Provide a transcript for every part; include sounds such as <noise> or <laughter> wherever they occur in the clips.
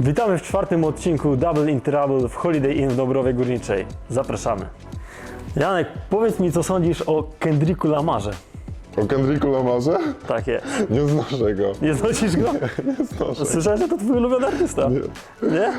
Witamy w czwartym odcinku Double in Trouble w Holiday Inn w Dobrowie Górniczej. Zapraszamy. Janek, powiedz mi, co sądzisz o Kendricku Lamarze. O Kendricku Lamarze? Tak jest. Nie znoszę go. Nie znosisz go? Nie znoszę. Słyszałem, że to twój ulubiony artysta. Nie. Nie?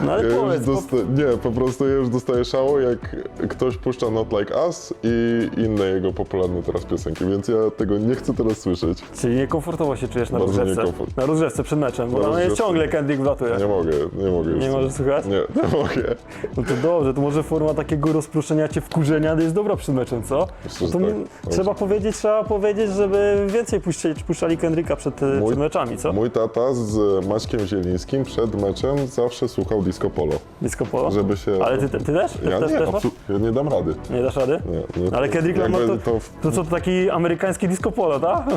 No ale Ja powiedz, po, dosta- nie, po prostu ja już dostaję szału, jak ktoś puszcza Not Like Us i inne jego popularne teraz piosenki, więc ja tego nie chcę teraz słyszeć. czyli niekomfortowo się czujesz na Bardzo rozgrzewce. niekomfort. Na rozgrzewce przed meczem, bo tam jest ciągle Kendrick wlatuje. Nie mogę, nie mogę już. Nie możesz słuchać? Nie, nie mogę. No to dobrze, to może forma takiego rozproszenia cię wkurzenia jest dobra przed meczem, co? Myślę, No to tak. trzeba powiedzieć, trzeba powiedzieć, żeby więcej puszczali, puszczali Kendricka przed, e, Mój- przed meczami, co? Mój tata z Maćkiem Zielińskim przed meczem zawsze słuchał disco polo, Disco polo? żeby się... Ale ty, ty, też? Ty Ja też, nie, też ja nie dam rady. Nie dasz rady? Nie, nie, Ale Kendrick Lamar to, to to co, to taki amerykański disco polo, tak? <laughs>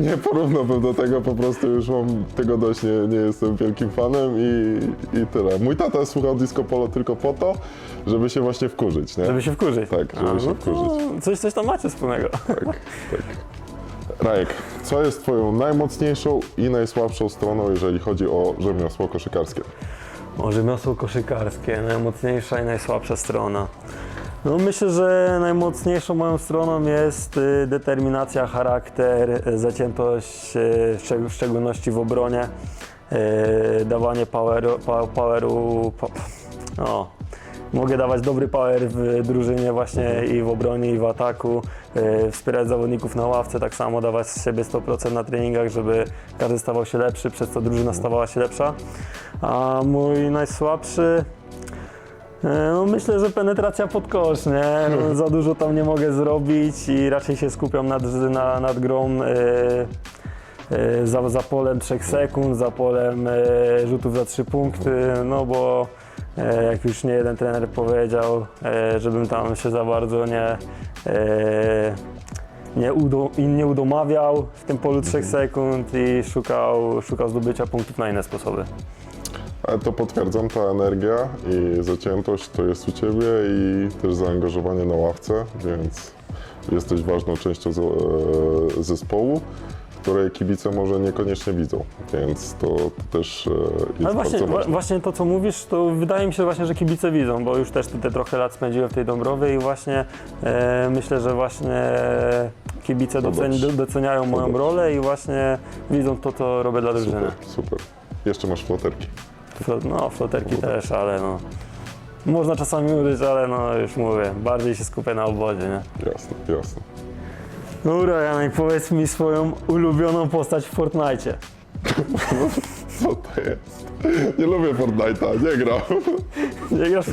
Nie porównałbym do tego, po prostu już mam tego dość, nie, nie jestem wielkim fanem i, i tyle. Mój tata słuchał disco polo tylko po to, żeby się właśnie wkurzyć, nie? Żeby się wkurzyć. Tak, żeby A, się no to wkurzyć. Coś, coś tam macie wspólnego. Tak, tak. Rajek, co jest twoją najmocniejszą i najsłabszą stroną, jeżeli chodzi o rzemiosło koszykarskie? O, rzemiosło koszykarskie, najmocniejsza i najsłabsza strona. No myślę, że najmocniejszą moją stroną jest y, determinacja, charakter, zaciętość, y, w szczeg- w szczególności w obronie, y, dawanie poweru, poweru o, mogę dawać dobry power w drużynie właśnie i w obronie i w ataku, y, wspierać zawodników na ławce, tak samo dawać z siebie 100% na treningach, żeby każdy stawał się lepszy, przez co drużyna stawała się lepsza. A mój najsłabszy, e, no myślę, że penetracja pod kosz, nie? No, za dużo tam nie mogę zrobić i raczej się skupiam nad, na, nad grą e, e, za, za polem 3 sekund, za polem e, rzutów za 3 punkty, no bo e, jak już nie jeden trener powiedział, e, żebym tam się za bardzo nie, e, nie, udo, nie udomawiał w tym polu 3 sekund i szukał, szukał zdobycia punktów na inne sposoby. Ale to potwierdzam, ta energia i zaciętość to jest u Ciebie i też zaangażowanie na ławce, więc jesteś ważną częścią e, zespołu, której kibice może niekoniecznie widzą, więc to, to też e, jest Ale właśnie, bardzo wa- ważne. właśnie to, co mówisz, to wydaje mi się właśnie, że kibice widzą, bo już też tutaj trochę lat spędziłem w tej Dąbrowie i właśnie e, myślę, że właśnie kibice doceni, dobrze. doceniają moją dobrze. rolę i właśnie widzą to, co robię dla drużyny. Super, super. Jeszcze masz floterki. Flo- No, floterki też, ale no... Można czasami użyć, ale no już mówię, bardziej się skupię na obozie, nie? Jasne, jasne. Dobra, Janek, powiedz mi swoją ulubioną postać w Fortnite. Co to jest? Nie lubię Fortnite'a, nie gram. Nie grasz?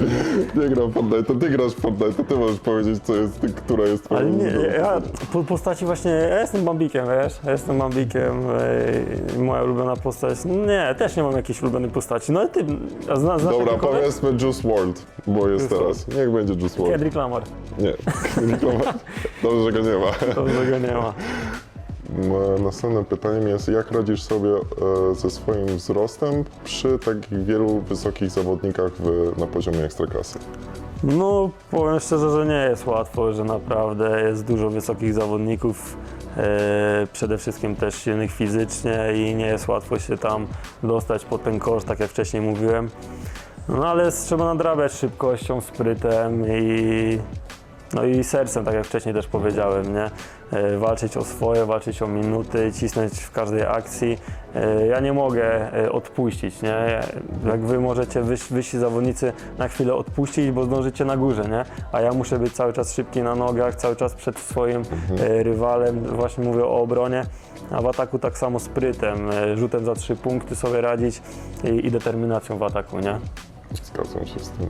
Nie gram Fortnite'a, ty grasz w Fortnite'a, ty możesz powiedzieć, co jest, która jest twoja Ale nie, ulubiona ja po postaci właśnie, ja jestem Bambikiem, wiesz, ja jestem Bambikiem, e, moja ulubiona postać, nie, też nie mam jakiejś ulubionej postaci, no ale ty, a zna, znasz Dobra, powiedzmy Juice WRLD, bo jest Juice teraz. Niech będzie Juice WRLD. Kendrick Lamar, Nie, <laughs> dobrze, że go nie ma. dobrze go nie ma. Następnym pytaniem jest, jak radzisz sobie e, ze swoim wzrostem przy takich wielu wysokich zawodnikach w, na poziomie ekstraklasy? No, powiem szczerze, że nie jest łatwo, że naprawdę jest dużo wysokich zawodników, e, przede wszystkim też silnych fizycznie i nie jest łatwo się tam dostać pod ten kosz, tak jak wcześniej mówiłem. No ale trzeba nadrabiać szybkością, sprytem i, no i sercem, tak jak wcześniej też powiedziałem, nie? E, Walczyć o swoje, walczyć o minuty, cisnąć w każdej akcji. E, Ja nie mogę e, odpuścić, nie? Jak wy możecie, wyś, zawodnicy na chwilę odpuścić, bo zdążycie na górze, nie? A ja muszę być cały czas szybki na nogach, cały czas przed swoim e, rywalem, właśnie mówię o obronie. A w ataku tak samo sprytem, rzutem za trzy punkty sobie radzić i, i determinacją w ataku, nie? Zgadzam się z tym.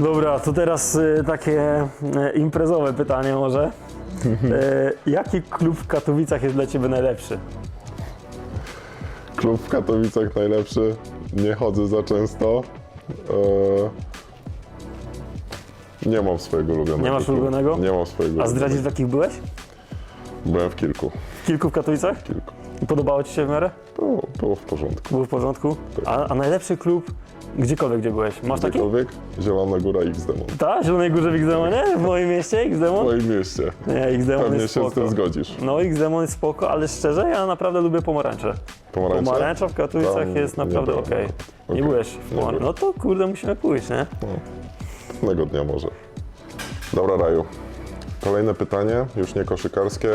Dobra, to teraz y, takie y, imprezowe pytanie może. <laughs> Y, jaki klub w Katowicach jest dla Ciebie najlepszy? Klub w Katowicach najlepszy, nie chodzę za często. E, nie mam swojego ulubionego. Nie masz klubu. ulubionego? Nie mam swojego A zdradzisz w jakich byłeś? Byłem w kilku, W kilku w Katowicach? kilku. I podobało Ci się w miarę? Było, było w porządku. Było w porządku? A, a najlepszy klub Gdziekolwiek, gdzie byłeś. Masz taki? Gdziekolwiek? Zielona Góra X-Demon. Tak, Zielonej Górze w X-Demonie? W moim mieście W X-Demon? moim mieście. Nie, X-Demon Pewnie jest się z spoko. tym zgodzisz. No X-Demon jest spoko, ale szczerze, ja naprawdę lubię pomarańcze. Pomarańcze? Pomarańcza w Katowicach Tam jest nie naprawdę byłem, okej. no. Nie byłeś w Nie pomarańczy. No to kurde, musimy pójść, nie? Pewnego dnia może. Dobra, Raju. Kolejne pytanie, już nie koszykarskie.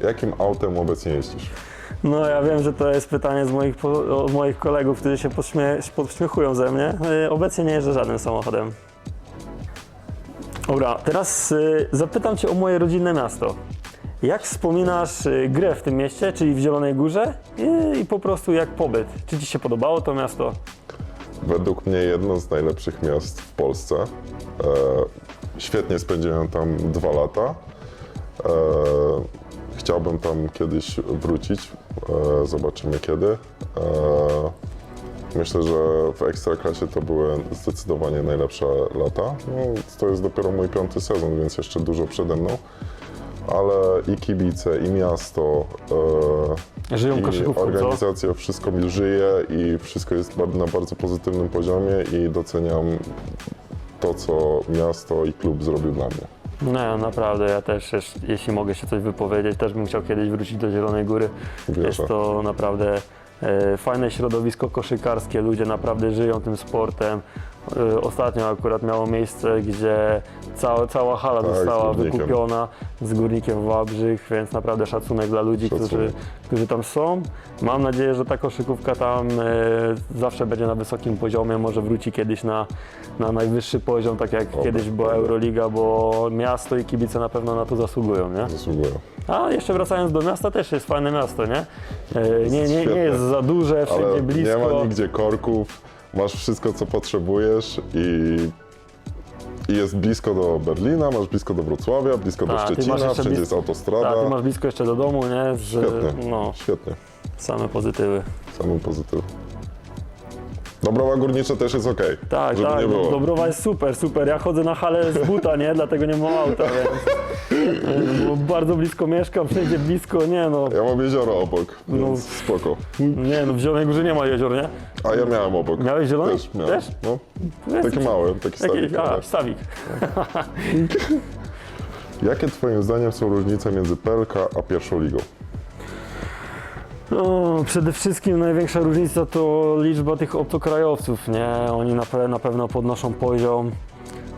Jakim autem obecnie jeździsz? No ja wiem, że to jest pytanie z moich, od moich kolegów, którzy się podśmie, podśmiechują ze mnie. Y, Obecnie nie jeżdżę żadnym samochodem. Dobra, teraz y, zapytam Cię o moje rodzinne miasto. Jak wspominasz y, grę w tym mieście, czyli w Zielonej Górze i, i po prostu jak pobyt? Czy Ci się podobało to miasto? Według mnie jedno z najlepszych miast w Polsce. E, świetnie spędziłem tam dwa lata. E, chciałbym tam kiedyś wrócić. E, zobaczymy kiedy. E, myślę, że w Ekstraklasie to były zdecydowanie najlepsze lata. No, to jest dopiero mój piąty sezon, więc jeszcze dużo przede mną. Ale i kibice, i miasto, e, Żyją i koszykówką, co? organizacja, wszystko mi żyje i wszystko jest bar- na bardzo pozytywnym poziomie i doceniam to, co miasto i klub zrobił dla mnie. Nie, naprawdę, ja też, jeśli mogę się coś wypowiedzieć, też bym chciał kiedyś wrócić do Zielonej Góry. Wierzę. Jest to naprawdę e, fajne środowisko koszykarskie, ludzie naprawdę żyją tym sportem. E, ostatnio akurat miało miejsce, gdzie cała, cała hala Tak, z została Górnikiem. wykupiona z Górnikiem Wałbrzych, więc naprawdę szacunek dla ludzi, Szacunek. którzy, którzy tam są. Mam nadzieję, że ta koszykówka tam e, zawsze będzie na wysokim poziomie, może wróci kiedyś na, na najwyższy poziom, tak jak Oby, kiedyś była. Euroliga, bo miasto i kibice na pewno na to zasługują, nie? Zasługuję. A jeszcze wracając do miasta, też jest fajne miasto, nie? E, Nie, nie, nie Świetne. jest za duże, wszędzie Ale blisko. nie ma nigdzie korków, masz wszystko, co potrzebujesz i, i jest blisko do Berlina, masz blisko do Wrocławia, blisko do Tak, ty masz Szczecina, jeszcze wszędzie jest autostrada. Tak, ty masz blisko jeszcze do domu, nie? Z, Świetnie. No, Świetnie, same pozytywy. samym pozytyw. Dobrowa Górnicza też jest ok, Tak, żeby tak, nie było. Dobrowa jest super, super. Ja chodzę na halę z buta, nie? Dlatego nie mam auta, więc bo bardzo blisko mieszkam, wszędzie blisko, nie no. Ja mam jezioro obok, No. więc spoko. Nie no, w Zielonej Górze nie ma jezior, nie? A ja miałem obok. Miałeś zielony? Też miałem. Też? No, Jesteś- taki mały, taki stary. Jakiś, a, stawik. Jakie twoim zdaniem są różnice między PLK a pierwszą ligą? No, przede wszystkim największa różnica to liczba tych obcokrajowców, nie? Oni na, pe- na pewno podnoszą poziom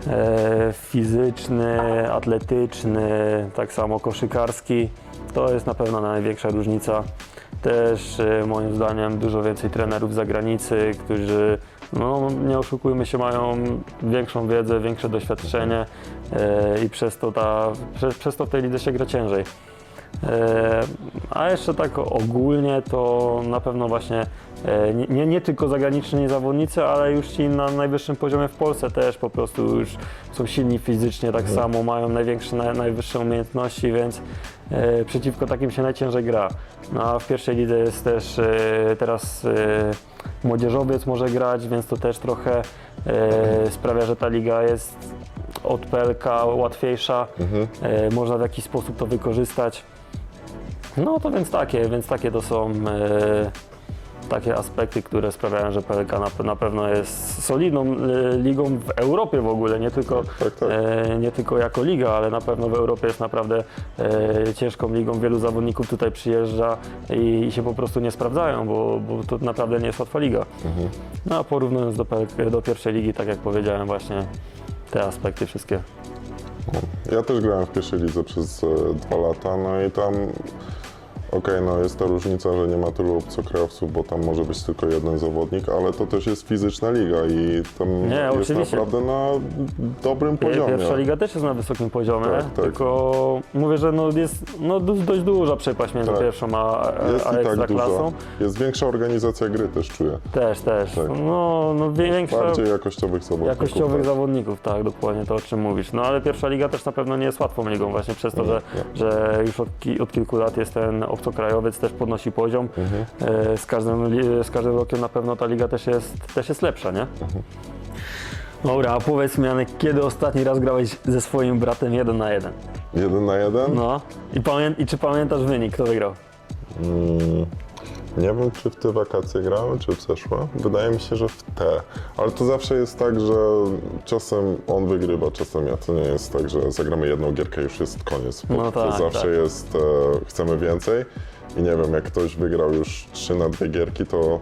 e, fizyczny, atletyczny, tak samo koszykarski. To jest na pewno największa różnica. Też e, moim zdaniem dużo więcej trenerów z zagranicy, którzy, no nie oszukujmy się, mają większą wiedzę, większe doświadczenie e, i przez to, ta, przez, przez to w tej lidze się gra ciężej. E, A jeszcze tak ogólnie to na pewno właśnie e, nie- nie, nie tylko zagraniczni zawodnicy, ale już ci na najwyższym poziomie w Polsce też po prostu już są silni fizycznie, tak samo mają największe, naj, najwyższe umiejętności, więc e, przeciwko takim się najciężej gra. No, a w pierwszej lidze jest też e, teraz e, młodzieżowiec może grać, więc to też trochę e, sprawia, że ta liga jest od PLK łatwiejsza, e, można w jakiś sposób to wykorzystać. No to więc takie, więc takie to są e, takie aspekty, które sprawiają, że PLK na, na pewno jest solidną e, ligą w Europie w ogóle, nie tylko, Tak, tak. e, nie tylko jako liga, ale na pewno w Europie jest naprawdę e, ciężką ligą. Wielu zawodników tutaj przyjeżdża i, i się po prostu nie sprawdzają, bo, bo to naprawdę nie jest łatwa liga. Mhm. No a porównując do, do pierwszej ligi, tak jak powiedziałem właśnie, te aspekty wszystkie. Ja też grałem w pierwszej lidze przez e, dwa lata, no i tam okej, no jest ta różnica, że nie ma tylu obcokrajowców, bo tam może być tylko jeden zawodnik, ale to też jest fizyczna liga i tam Nie, jest oczywiście. naprawdę na dobrym poziomie. Pierwsza liga też jest na wysokim poziomie, Tak, tak. tylko mówię, że no jest no dość duża przepaść między Tak. pierwszą a, Jest a tak ekstraklasą. dużo. Jest większa organizacja gry też czuję. Też, też. Tak. No, no większa Bardziej jakościowych zawodników. jakościowych tak. zawodników, tak, dokładnie to o czym mówisz. No ale pierwsza liga też na pewno nie jest łatwą ligą właśnie przez to, Nie, że, nie. że już od, ki- od kilku lat jest ten obcokrajowiec, też podnosi poziom. Mhm. E, Z każdym, z każdym rokiem na pewno ta liga też jest, też jest lepsza, nie? Mhm. Dobra, a powiedz mi Janek, kiedy ostatni raz grałeś ze swoim bratem jeden na jeden? Jeden na jeden? No. I, pamię- I czy pamiętasz wynik, kto wygrał? Mm, Nie wiem, czy w te wakacje grałem, czy w zeszłe. Wydaje mi się, że w te. Ale to zawsze jest tak, że czasem on wygrywa, czasem ja. To nie jest tak, że zagramy jedną gierkę i już jest koniec. Bo No to tak, zawsze tak. jest, e, chcemy więcej. I nie wiem, jak ktoś wygrał już trzy na dwie gierki, to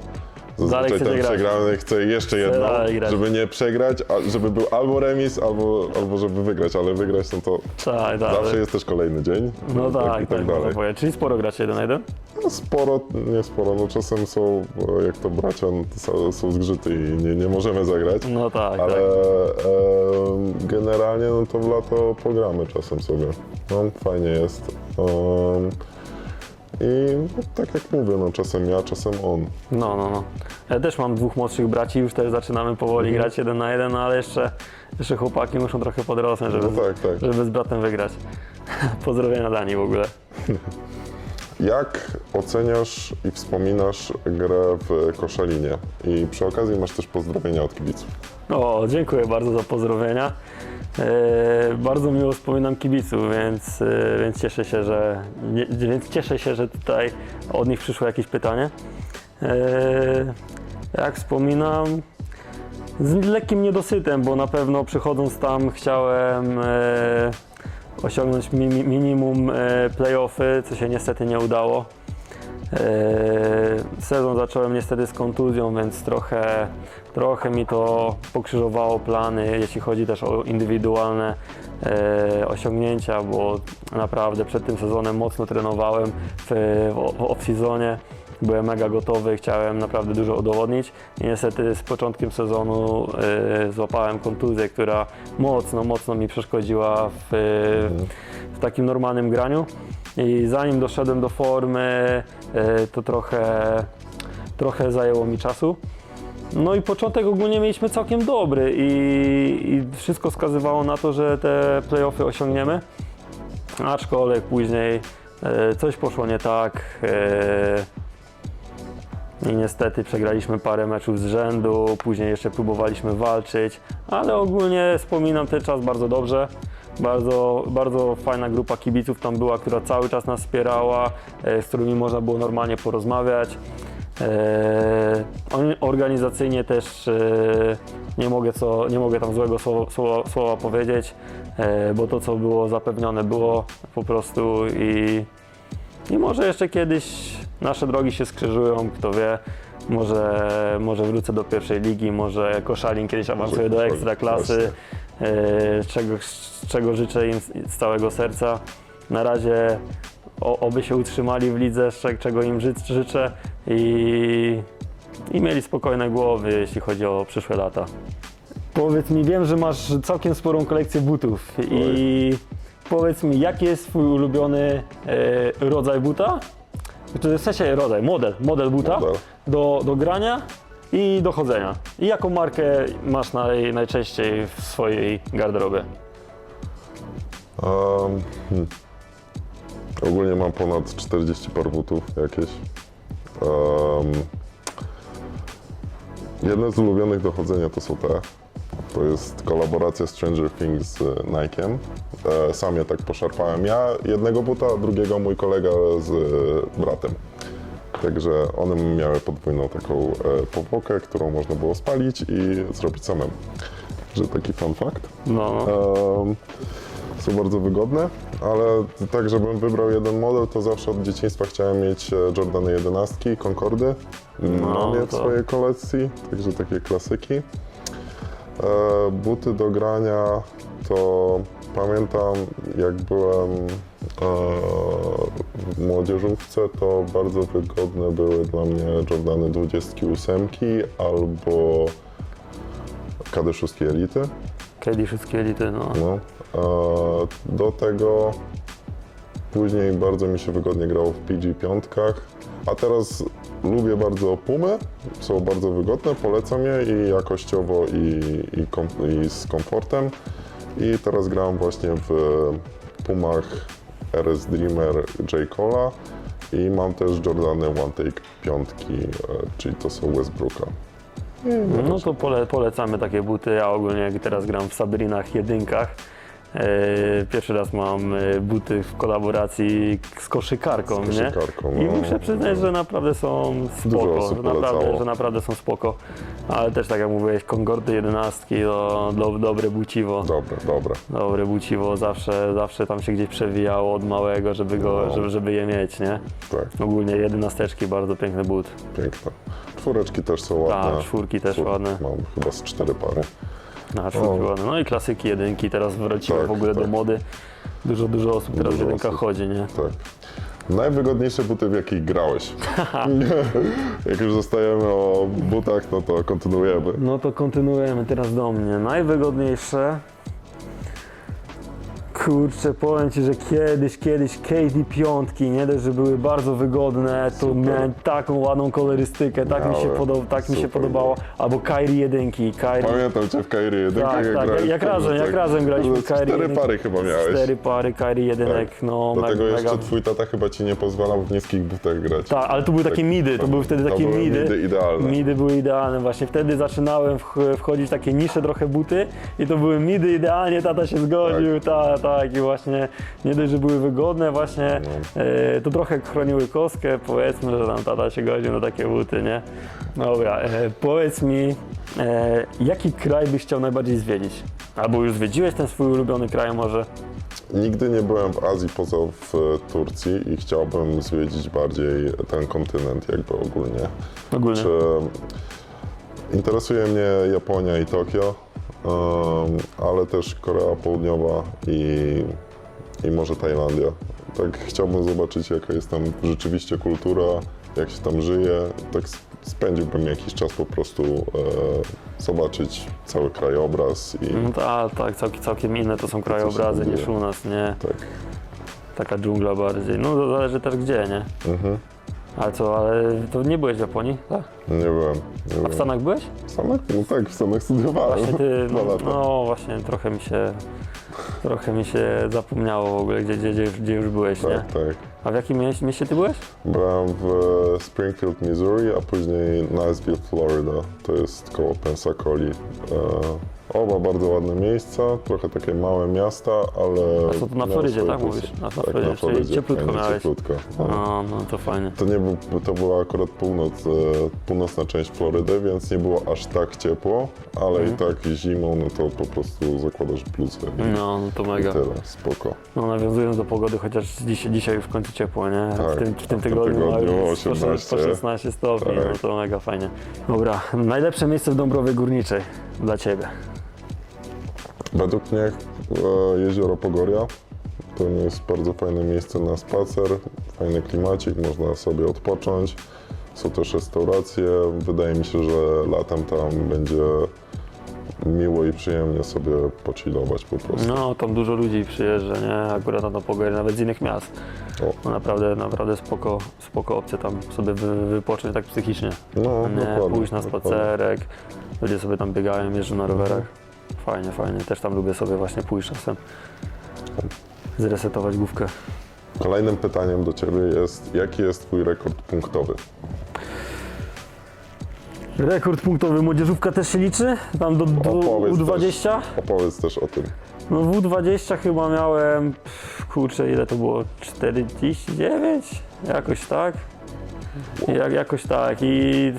zazwyczaj chce ten wygrać. przegrany chce jeszcze jedną, dalej grać. żeby nie przegrać, a żeby był albo remis, albo, albo żeby wygrać, ale wygrać no to Tak, tak. zawsze jest też kolejny dzień. No tak, i tak, tak można dalej. powiedzieć. Czyli sporo gracie jeden na jeden? No sporo, nie sporo, no czasem są, e, jak to bracia, no to są, są zgrzyty i nie, nie możemy zagrać. No tak, Ale tak. generalnie no to w lato pogramy czasem sobie. No fajnie jest. Em, I no, tak jak mówię, no czasem ja, czasem on. No, no, no. Ja też mam dwóch młodszych braci, już też zaczynamy powoli Mhm. grać jeden na jeden, no ale jeszcze, jeszcze chłopaki muszą trochę podrosnąć, żeby, No tak, tak. żeby z bratem wygrać. <laughs> Pozdrowienia dla nich w ogóle. Jak oceniasz i wspominasz grę w Koszalinie? I przy okazji masz też pozdrowienia od kibiców. O, dziękuję bardzo za pozdrowienia. E, bardzo miło wspominam kibiców, więc, e, więc, cieszę się, że, więc cieszę się, że tutaj od nich przyszło jakieś pytanie. E, jak wspominam, z lekkim niedosytem, bo na pewno przychodząc tam chciałem osiągnąć mi, mi- minimum playoffy, co się niestety nie udało. Sezon zacząłem niestety z kontuzją, więc trochę, trochę mi to pokrzyżowało plany, jeśli chodzi też o indywidualne e, osiągnięcia, bo naprawdę przed tym sezonem mocno trenowałem w, w off-seasonie. Byłem mega gotowy, chciałem naprawdę dużo udowodnić niestety z początkiem sezonu e, złapałem kontuzję, która mocno, mocno mi przeszkodziła w, w takim normalnym graniu. I zanim doszedłem do formy, e, to trochę, trochę zajęło mi czasu. No i początek ogólnie mieliśmy całkiem dobry i, i wszystko wskazywało na to, że te playoffy osiągniemy. Aczkolwiek później e, coś poszło nie tak. e, I niestety przegraliśmy parę meczów z rzędu, później jeszcze próbowaliśmy walczyć, ale ogólnie wspominam ten czas bardzo dobrze. Bardzo, bardzo fajna grupa kibiców tam była, która cały czas nas wspierała, e, z którymi można było normalnie porozmawiać. E, Organizacyjnie też e, nie mogę, co, nie mogę tam złego słowa, słowa, słowa powiedzieć, e, bo to co było zapewnione było po prostu i, i może jeszcze kiedyś nasze drogi się skrzyżują, kto wie. Może, może wrócę do pierwszej ligi, może Koszalin kiedyś awansuje do Koszalin, ekstraklasy, e, czego, czego życzę im z- z całego serca. Na razie o, oby się utrzymali w lidze, cze- czego im ży, życzę i, i mieli spokojne głowy, jeśli chodzi o przyszłe lata. Powiedz mi, wiem, że masz całkiem sporą kolekcję butów i powiedz mi, jaki jest twój ulubiony e, rodzaj buta? Czy w sensie rodzaj, model, model buta Model. Do, do grania i do chodzenia. I jaką markę masz naj, najczęściej w swojej garderobie? Um, hmm. Ogólnie mam ponad 40 par butów jakieś. Um, jedne z ulubionych do chodzenia to są te. To jest kolaboracja Stranger Things z Nike'em. E, Sam je tak poszarpałem ja jednego buta, a drugiego mój kolega z e, bratem. Także one miały podwójną taką e, powłokę, którą można było spalić i zrobić samemu. Że taki fun fact. No, no. Są bardzo wygodne, ale tak, żebym wybrał jeden model, to zawsze od dzieciństwa chciałem mieć e, Jordany 11, Concordy. No, Mam je w to- swojej kolekcji, także takie klasyki. E, buty do grania to pamiętam jak byłem e, w młodzieżówce, to bardzo wygodne były dla mnie Jordany 28 albo KD6 Elity. Kiedyś wszystkie elity, no. No, do tego później bardzo mi się wygodnie grało w PG5, a teraz lubię bardzo Pumy, są bardzo wygodne, polecam je i jakościowo i, i, kom, i z komfortem. I teraz gram właśnie w Pumach RS Dreamer J. Cola i mam też Jordany One Take 5, e, czyli to są Westbrooka. No to pole, polecamy takie buty. Ja ogólnie jak teraz gram w Sabrinach jedynkach, Pierwszy raz mam e, buty w kolaboracji z koszykarką, Z koszykarką, nie? I no. muszę przyznać, że naprawdę są spoko, naprawdę, że naprawdę są spoko. Ale też tak jak mówiłeś, Concordy 11 to do, dobre buciwo. Dobre, dobre. Dobre buciwo, zawsze, zawsze tam się gdzieś przewijało od małego, żeby, go, No. żeby, żeby je mieć, nie? Tak, Ogólnie jedenasteczki, bardzo piękny but. piękne. Czwóreczki też są ładne. Tak, czwórki też Czwórki ładne. Mam chyba z cztery pary. Na czwórki O. ładne. No i klasyki, jedynki teraz wróciły Tak, w ogóle do tak. mody. Dużo, dużo osób teraz w Dużo jedynkach osób. chodzi, nie? Tak. Najwygodniejsze buty, w jakich grałeś. <laughs> Jak już zostajemy o butach, no to kontynuujemy. No to kontynuujemy teraz do mnie. Najwygodniejsze. Kurczę, powiem Ci, że kiedyś, kiedyś KD piątki, nie dość, że były bardzo wygodne, to Super. miałem taką ładną kolorystykę, tak mi się, Miałem. tak mi się Super podobało. Albo Kyrie jedynki, Kyrie Pamiętam cię w Kairi jedynkę, Tak, jak tak, grałeś jak w razem, jak razem graliśmy w Kairi Cztery pary chyba miałeś. cztery pary Kyrie jedynek, no Dlatego mega, jeszcze mega. twój tata chyba ci nie pozwalał w niskich butach grać. Tak, ale to były takie midy, to były wtedy takie były midy. midy idealne. Midy były idealne właśnie. Wtedy zaczynałem wch- wchodzić w takie nisze trochę buty i to były midy idealnie, tata się zgodził, tak, tak i właśnie nie dość, że były wygodne właśnie, No. e, to trochę chroniły kostkę, powiedzmy, że tam tata się godził na takie buty, nie? Dobra, e, powiedz mi, e, jaki kraj byś chciał najbardziej zwiedzić? Albo już zwiedziłeś ten swój ulubiony kraj może? Nigdy nie byłem w Azji poza w Turcji i chciałbym zwiedzić bardziej ten kontynent jakby ogólnie. Ogólnie. Czy interesuje mnie Japonia i Tokio, ale też Korea Południowa i, i może Tajlandia. Tak chciałbym zobaczyć jaka jest tam rzeczywiście kultura, jak się tam żyje. Tak spędziłbym jakiś czas po prostu e, zobaczyć cały krajobraz i No tak, tak, całkiem, całkiem inne to są krajobrazy niż u nas, nie? tak. Taka dżungla bardziej. No to zależy też gdzie, nie? Mhm. Ale co, ale to nie byłeś w Japonii, tak? Nie byłem. Nie A byłem. w Stanach byłeś? W Stanach? No tak, w Stanach studiowałem. Właśnie ty, <laughs> Dwa no, lata. no właśnie, trochę mi się, trochę mi się zapomniało w ogóle, gdzie, gdzie, gdzie, już byłeś, nie? Tak, tak. A w jakim mieście, mieście ty byłeś? Byłem w e, Springfield, Missouri, a później Niceville, Florida. To jest koło Pensacola. E, oba bardzo ładne miejsca, trochę takie małe miasta, ale... A co, to na miały Florydzie, swoje tak plusy. mówisz? Na- na tak, Florydzie, na czyli cieplutko fajnie, miałeś. Cieplutko. no. No, no to fajnie. To, nie był, to była akurat północ, e, północna część Florydy, więc nie było aż tak ciepło, ale Mhm. i tak zimą, no to po prostu zakładasz bluzę i, No, no to i mega. tyle, spoko. No nawiązując do pogody, chociaż dzisiaj, dzisiaj już w końcu ciepło, nie? Tak, w, tym, w tym tygodniu, ma tygodniu już po 18. po 16 stopni, Tak. no to mega fajnie. Dobra, najlepsze miejsce w Dąbrowie Górniczej dla Ciebie. Według mnie e, jezioro Pogoria to jest bardzo fajne miejsce na spacer, fajny klimacik, można sobie odpocząć. Są też restauracje. Wydaje mi się, że latem tam będzie miło i przyjemnie sobie pochillować po prostu. No, tam dużo ludzi przyjeżdża, nie? Akurat na to nawet z innych miast. O. No, naprawdę, naprawdę spoko, spoko opcja tam sobie wy, wypocząć tak psychicznie. No, Nie, dokładnie. pójść na dokładnie. spacerek, ludzie sobie tam biegają, jeżdżą na rowerach. Fajnie, fajnie. Też tam lubię sobie właśnie pójść czasem. Zresetować główkę. Kolejnym pytaniem do Ciebie jest, jaki jest Twój rekord punktowy? Rekord punktowy młodzieżówka też się liczy? Tam do, do Opowiedz U20? Opowiedz też o tym. No w U20 chyba miałem, pff, kurczę ile to było, 49? Jakoś tak. Jak, jakoś tak i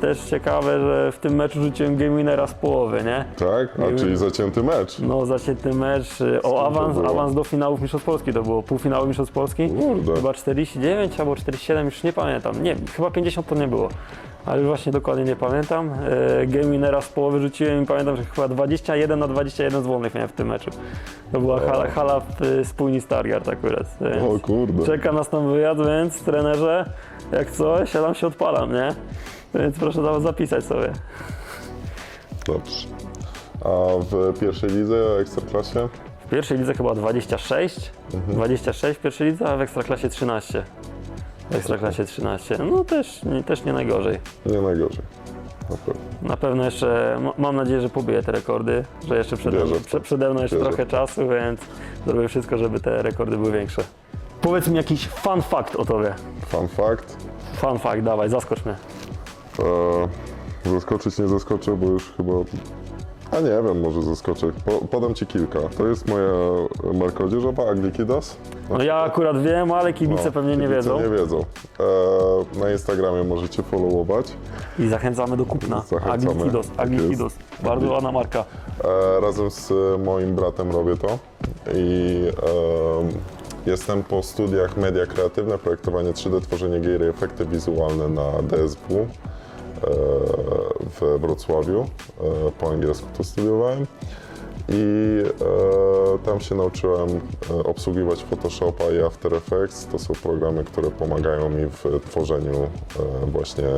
też ciekawe, że w tym meczu rzuciłem game winnera z połowy, nie? Tak? A czyli zacięty mecz. No zacięty mecz y, to o awans, było? awans do finałów Mistrzostw Polski to było, półfinału Mistrzostw Polski. Kurde. Chyba 49 albo 47, już nie pamiętam. Nie, chyba 50 to nie było. Ale już właśnie dokładnie nie pamiętam. E, Game winnera z połowy rzuciłem i pamiętam, że chyba 21 na 21 z wolnych miałem w tym meczu. To była hala, hala w y, spójni Stargard akurat. Więc O kurde. czeka nas tam wyjazd, więc trenerze, jak coś, ja tam się odpalam, nie? Więc proszę za- zapisać sobie. Dobrze. A w pierwszej lidze, Ekstraklasie? W pierwszej lidze chyba 26, 26 w pierwszej lidze, a w Ekstraklasie 13. Ekstraklasie 13. No też, nie- też nie najgorzej. Nie najgorzej. Na pewno. Na pewno jeszcze, m- mam nadzieję, że pobiję te rekordy, że jeszcze przede, Wierzę mną- w to. prze, przede mną jeszcze Wierzę trochę czasu, więc zrobię wszystko, żeby te rekordy były większe. Powiedz mi jakiś fun fact o tobie. Fun fact. Fun fact, dawaj, zaskocz mnie. E, zaskoczyć nie zaskoczę, bo już chyba A nie wiem, może zaskoczę. Po, podam Ci kilka. To jest moja marka odzieżowa, Aglikidos. No ja akurat wiem, ale kibice No, pewnie nie kibice wiedzą. nie wiedzą. E, na Instagramie możecie followować. I zachęcamy do kupna. Zachęcamy. Aglikidos, Tak Aglikidos. Bardzo Agli- ładna marka. E, razem z moim bratem robię to i e, jestem po studiach media kreatywne, projektowanie 3D, tworzenie gier i efekty wizualne na DSW e, we Wrocławiu. E, po angielsku to studiowałem. I e, tam się nauczyłem e, obsługiwać Photoshopa i After Effects. To są programy, które pomagają mi w tworzeniu e, właśnie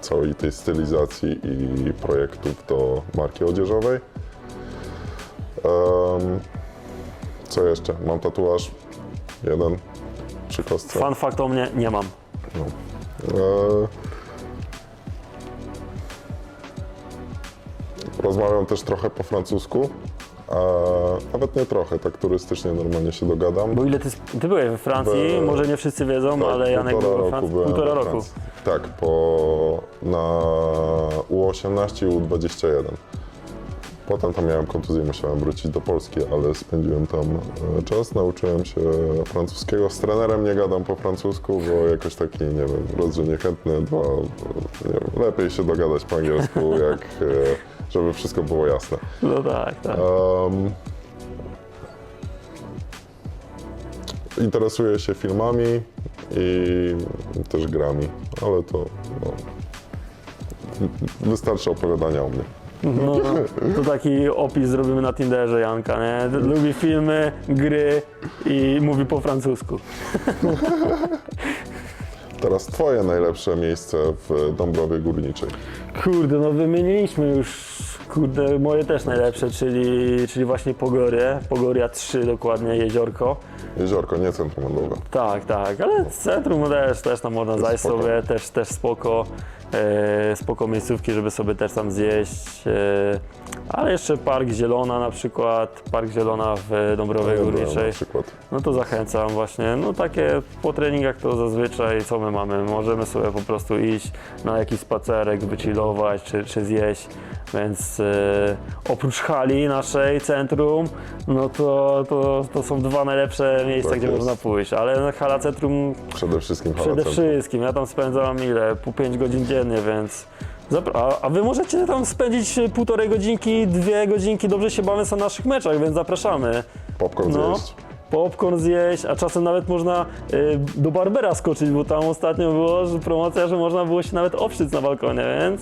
całej tej stylizacji i projektów do marki odzieżowej. Co jeszcze? Mam tatuaż jeden przy kostce. Fun fact o mnie nie mam. No. E, rozmawiam też trochę po francusku. A nawet nie trochę, tak turystycznie normalnie się dogadam. Bo ile ty, ty byłeś we Francji, By- może nie wszyscy wiedzą, Tak, ale Janek był we Francji półtora roku. Francji. Tak, po, na U18 i U21. Potem tam miałem kontuzję, musiałem wrócić do Polski, ale spędziłem tam e, czas, nauczyłem się francuskiego. Z trenerem nie gadam po francusku, bo jakoś taki, nie wiem, raz, że niechętny, dwa, nie wiem, lepiej się dogadać po angielsku, jak, e, żeby wszystko było jasne. No tak, tak. Um, interesuję się filmami i też grami, ale to no, wystarczy opowiadania o mnie. No, to taki opis zrobimy na Tinderze Janka, nie? Lubi filmy, gry i mówi po francusku. <laughs> Teraz twoje najlepsze miejsce w Dąbrowie Górniczej. Kurde, no wymieniliśmy już, kurde, moje też najlepsze, czyli, czyli właśnie Pogorie, Pogoria 3 dokładnie, Jeziorko. Jeziorko, nie centrum handlowe. Tak, tak, ale centrum też, też tam można zajść spoko. sobie, też, też spoko, e, spoko miejscówki, żeby sobie też tam zjeść. E, ale jeszcze Park Zielona na przykład, Park Zielona w Dąbrowie Górniczej. Na przykład. No to zachęcam właśnie, no takie po treningach to zazwyczaj co my mamy? Możemy sobie po prostu iść na jakiś spacerek, wychillować czy, czy zjeść, więc e, oprócz hali naszej, centrum, no to, to, to są dwa najlepsze miejsca, Tak gdzie jest. można pójść, ale hala centrum Przede wszystkim hala przede centrum. wszystkim, ja tam spędzam ile? Po 5 godzin dziennie, więc... A, a wy możecie tam spędzić e, półtorej godzinki, dwie godzinki, dobrze się bawiąc na naszych meczach, więc zapraszamy. Popcorn No. zjeść. Popcorn zjeść, a czasem nawet można y, do Barbera skoczyć, bo tam ostatnio było że promocja, że można było się nawet obszyć na balkonie, więc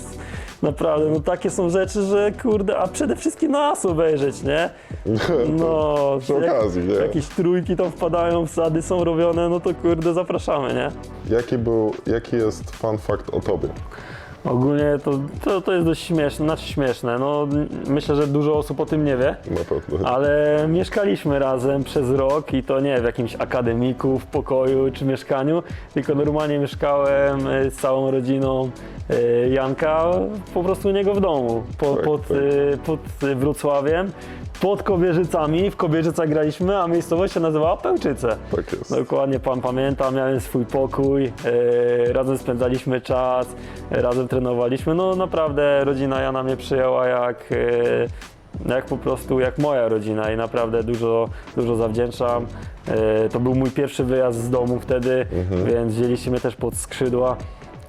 naprawdę, no takie są rzeczy, że kurde, a przede wszystkim nas obejrzeć, nie? <laughs> No, Przy okazji, nie? jakieś trójki tam wpadają, wsady są robione, no to kurde, zapraszamy, nie? Jaki, był, jaki jest fun fact o tobie? Ogólnie to, to, to jest dość śmieszne, znaczy śmieszne, no myślę, że dużo osób o tym nie wie. Na pewno. Ale mieszkaliśmy razem przez rok i to nie w jakimś akademiku, w pokoju czy mieszkaniu, tylko normalnie mieszkałem y, z całą rodziną y, Janka po prostu u niego w domu, po, Tak, pod, tak. y, pod Wrocławiem, pod Kobierzycami. W Kobierzycach graliśmy, a miejscowość się nazywała Pełczyce. Tak jest. Dokładnie pan pamięta, miałem swój pokój, e, razem spędzaliśmy czas, e, razem trenowaliśmy. No naprawdę rodzina Jana mnie przyjęła jak, e, jak po prostu jak moja rodzina i naprawdę dużo, dużo zawdzięczam. E, to był mój pierwszy wyjazd z domu wtedy, więc wzięliście mnie też pod skrzydła.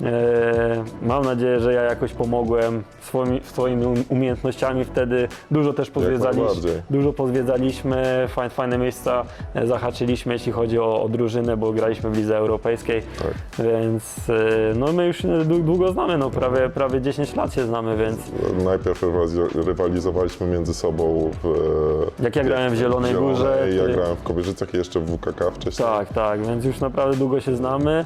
E, mam nadzieję, że ja jakoś pomogłem swoimi, swoimi um- umiejętnościami wtedy. Dużo też pozwiedzaliśmy, dużo pozwiedzaliśmy, fajne, miejsca e, zahaczyliśmy, jeśli chodzi o, o drużynę, bo graliśmy w lidze europejskiej, Tak. więc e, no my już dłu- długo znamy, no prawie, prawie 10 lat się znamy, więc Najpierw rywaliz- rywalizowaliśmy między sobą w... Jak ja grałem w Zielonej Górze, Ja ty- grałem w Kobierzycach i jeszcze w WKK wcześniej. tak, tak, więc już naprawdę długo się znamy,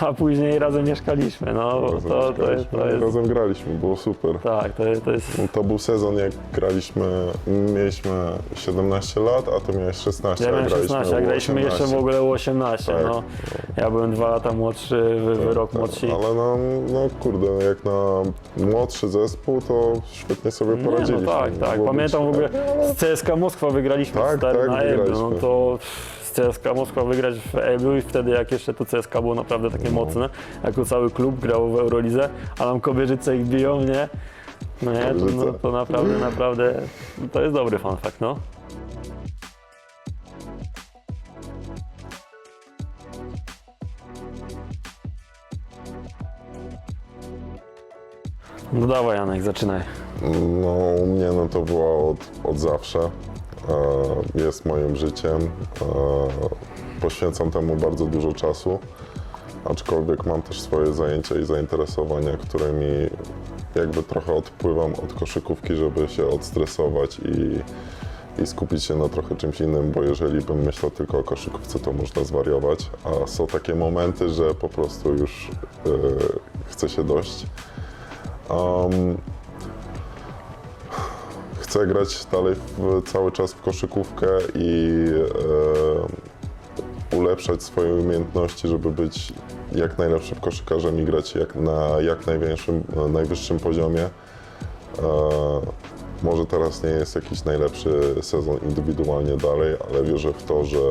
a później razem mieszkaliśmy, no Razem, to, to, jest, graliśmy, to jest, razem graliśmy, było super. tak, to, to jest To był sezon, jak graliśmy, mieliśmy 17 lat, a ty miałeś 16, Ja miałem graliśmy 16, a graliśmy 18. jeszcze w ogóle U18. Tak. No. Ja byłem dwa lata młodszy, wy, wy rok Tak, młodsi. Ale no, no kurde, jak na młodszy zespół, to świetnie sobie Nie, poradziliśmy. no tak, tak. Pamiętam w ogóle z CSKA Moskwa wygraliśmy Tak, stary tak, na. No to z CSKA Moskwa wygrać w Eblu i wtedy jak jeszcze to CSKA było naprawdę takie No. mocne, jako cały klub grał w Eurolidze, a nam Kobierzyce ich biją, nie? No nie, to, no, to naprawdę, naprawdę, to jest dobry fun fact, no. No dawaj Janek, zaczynaj. No, u mnie no to było od, od zawsze. E, Jest moim życiem. E, Poświęcam temu bardzo dużo czasu. Aczkolwiek mam też swoje zajęcia i zainteresowania, którymi jakby trochę odpływam od koszykówki, żeby się odstresować i, i skupić się na trochę czymś innym, bo jeżeli bym myślał tylko o koszykówce, to można zwariować. A są takie momenty, że po prostu już e, chce się dość. Um, chcę grać dalej w, cały czas w koszykówkę i e, ulepszać swoje umiejętności, żeby być jak najlepszym koszykarzem i grać jak na jak największym, najwyższym poziomie. E, może teraz nie jest jakiś najlepszy sezon indywidualnie dalej, ale wierzę w to, że e,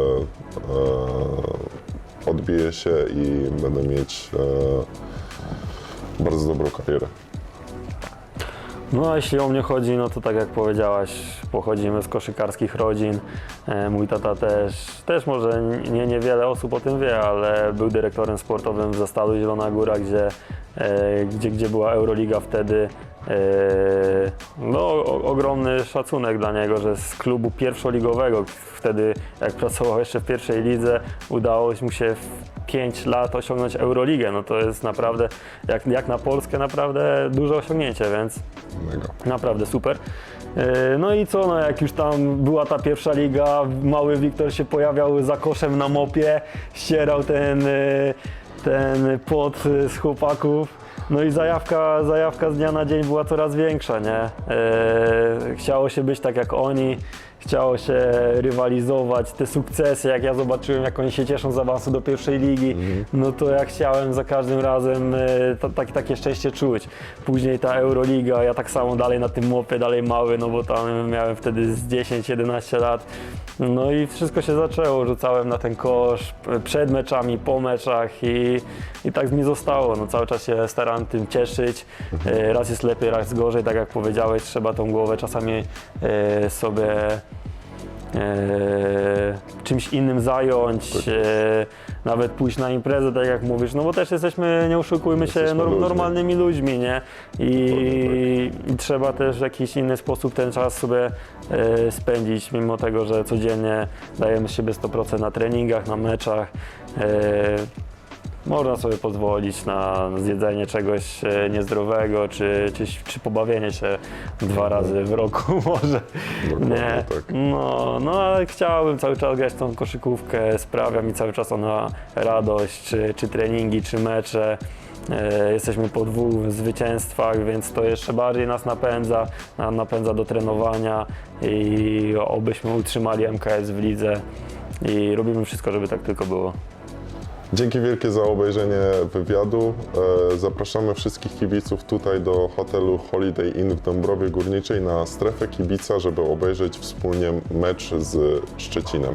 odbiję się i będę mieć e, bardzo dobrą karierę. No a jeśli o mnie chodzi, no to tak jak powiedziałaś, pochodzimy z koszykarskich rodzin. E, Mój tata też, też może nie, niewiele osób o tym wie, ale był dyrektorem sportowym w Zastalu Zielona Góra, gdzie, e, gdzie, gdzie była Euroliga wtedy. E, No, o, ogromny szacunek dla niego, że z klubu pierwszoligowego, wtedy jak pracował jeszcze w pierwszej lidze, udało mu się w 5 lat osiągnąć Euroligę. No to jest naprawdę, jak, jak na Polskę, naprawdę duże osiągnięcie, więc. Naprawdę super. E, No i co, no jak już tam była ta pierwsza liga, mały Wiktor się pojawiał za koszem na mopie, ścierał ten, e, ten płot e, z chłopaków. No i zajawka, zajawka z dnia na dzień była coraz większa, nie? E, Chciało się być tak jak oni, chciało się rywalizować, te sukcesy, jak ja zobaczyłem, jak oni się cieszą z awansu do pierwszej ligi, no to ja chciałem za każdym razem e, tak, takie szczęście czuć. Później ta Euroliga, ja tak samo dalej na tym mopie, dalej mały, no bo tam miałem wtedy z 10-11 lat. No i wszystko się zaczęło, rzucałem na ten kosz przed meczami, po meczach i, i tak mi zostało. No cały czas się staram tym cieszyć. E, Raz jest lepiej, raz gorzej, tak jak powiedziałeś, trzeba tą głowę czasami e, sobie e, czymś innym zająć, e, nawet pójść na imprezę, tak jak mówisz, no bo też jesteśmy, nie oszukujmy się, Jesteśmy nor- ludźmi. normalnymi ludźmi, nie? I, I trzeba też w jakiś inny sposób ten czas sobie e, spędzić, mimo tego, że codziennie dajemy z siebie 100% na treningach, na meczach. E, można sobie pozwolić na zjedzenie czegoś e, niezdrowego, czy, czy, czy pobawienie się dwa razy w roku <laughs> może. Dokładnie Nie. tak. No, no ale chciałbym cały czas grać tą koszykówkę, sprawia mi cały czas ona radość, czy, czy treningi, czy mecze. E, Jesteśmy po dwóch zwycięstwach, więc to jeszcze bardziej nas napędza, na- napędza do trenowania i obyśmy utrzymali MKS w lidze i robimy wszystko, żeby tak tylko było. Dzięki wielkie za obejrzenie wywiadu. E, Zapraszamy wszystkich kibiców tutaj do hotelu Holiday Inn w Dąbrowie Górniczej na strefę kibica, żeby obejrzeć wspólnie mecz z Szczecinem.